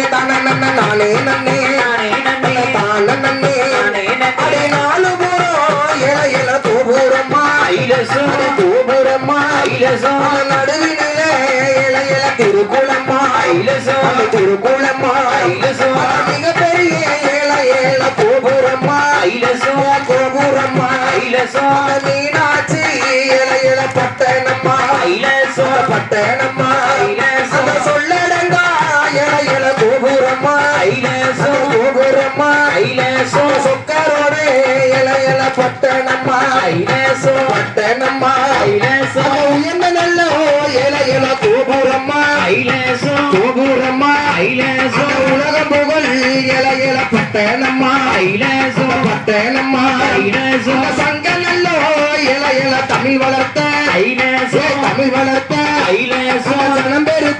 இங்கே தானே நன்ன நானே நன்னே நானே நன்னே. தானே நன்னே நானே நன்னே. அடி நாலு பூரம் இல இல தோபூரம்மா. ஐலசோ தோபூரம்மா ஐலசோ நடுவினிலே இல இல திருக்குளம்மா. ஐலசோ அந்த திருக்குளம்மா. ஐலசோ மிகப்பெரிய ஏழ ஏழ கோபுரம்மா ஐலசோ கோபுரம்மா. ஐலசோ அந்த மீனாட்சி இல இல பட்டணம்மா. ஐலசோ பட்டணம்மா. ஐலசோ பட்டணம்மா அந்த உயர்ந்த நல்ல இல இல கோபுரம்மா? ஐலசோ கோபுரம்மா? ஐலசோ அந்த உலகம் புகழ் இல இல பட்டணம்மா? ஐலசோ பட்டணம்மா? அந்த சங்க நல்லோ இல இல தமிழ் வளர்த்த. ஐலசோ ஏ தமிழ் வளர்த்த. ஜனம் பெருத்த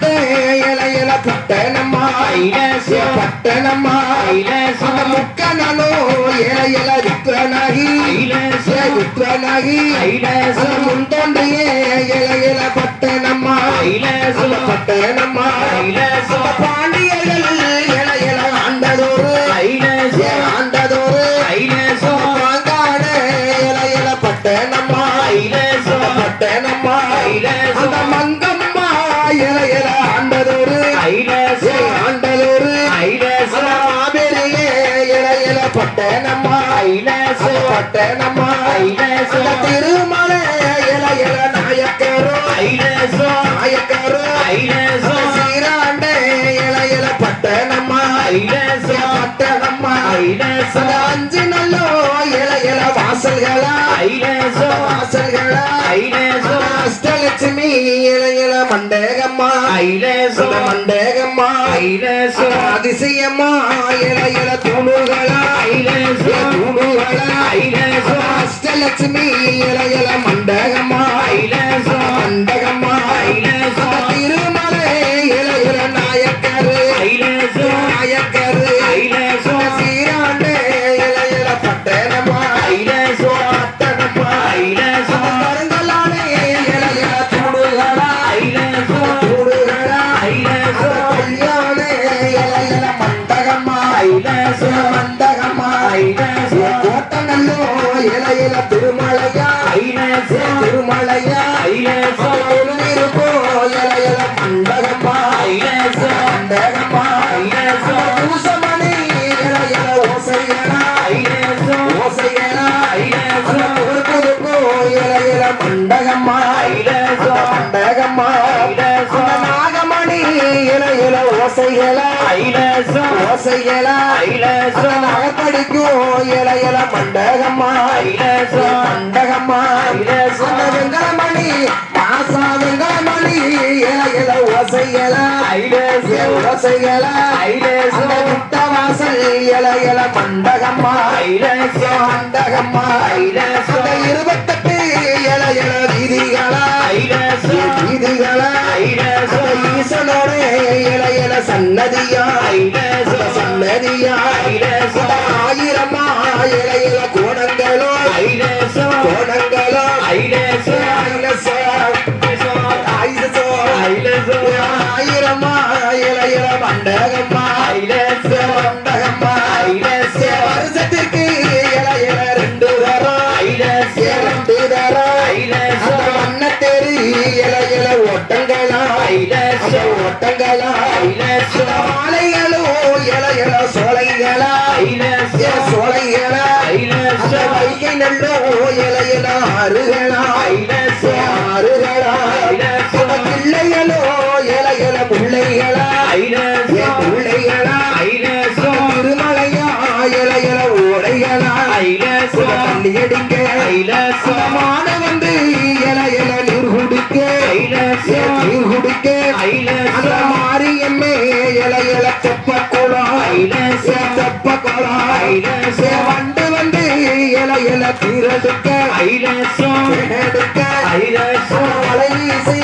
பட்டணம்மா அந்த முக்கனோ இல இல வித்வனாகி ஐலசோ ஏ வித்வனாகி ஐலசோ அந்த முன்தோன்றிய இல இல பட்டணம்மா. அந்த பட்டணம்மா. பாண்டியர்கள் இல இல ஆண்டதோரு அந்த திருமலை இல இல நாயக்கரோ. நாயக்கரோ. சீராண்ட இல இல ஐலசோ அந்த அஞ்சு நல்லோ இல இல வாசல்களா? வாசல்களா? அஷ்டலட்சுமி இல இல மண்டகம்மா? மண்டகம்மா? அதிசயம்மா? இல இல தூணுகளா? அஷ்டலட்சுமி இளையல மண்ட இல திருமலையா? ஐலசோ திருமலையா? ஐலசோ இருப்போ இல மண்டகப்பா மண்டகம்மா ஐலசோ மண்டகம்மா பூசமணி இல ஓசையனா? ஓசைகளா ஐலசோ ஓசைகளா ஐலசோ பொறுப்பு இல மண்டகம்மா? ஐலசோ மண்டகம்மா? ஓசைகளா ஐலசோ ஓசைகளா ஐலசோ நகப்படிக்கும் இல இல மண்டகம்மா. ஐலசோ மண்டகம்மா. அந்த வெங்கலமணி மாசா வெங்கலமணி இல இல ஓசைகளா ஐலசோ ஓசைகளா அந்த முட்டவாசல் இல இல மண்டகம்மா. ஐலசோ மண்டகம்மா. அந்த இருபத்தெட்டு இல சன்னதியா ஐலசோ அந்த சன்னதியா ஐலசோ அந்த ஆயிரமா இல இல கோணங்களோ கோணங்களோ ஆயிரமா இல இல மண்டகம்மா ஐலசோ மண்டகம்மா ஐலசோ மாலைகளோ இல இல சோலைகளா? சோலைகளா வைகை நல்லோ இல இல ஐலசோ அந்த பிள்ளைகளோ இல இல முல்லைகளா ஐலசோ திருமலையா இல இல ஓடைகளா ஐலசோ பள்ளியடிங்க இல இல தெப்ப குளம் தெப்ப குளம் வண்டு வந்து இல இல தீரெடுக்க ஐலசோ எடுக்க ஐலசோ மலை வீசி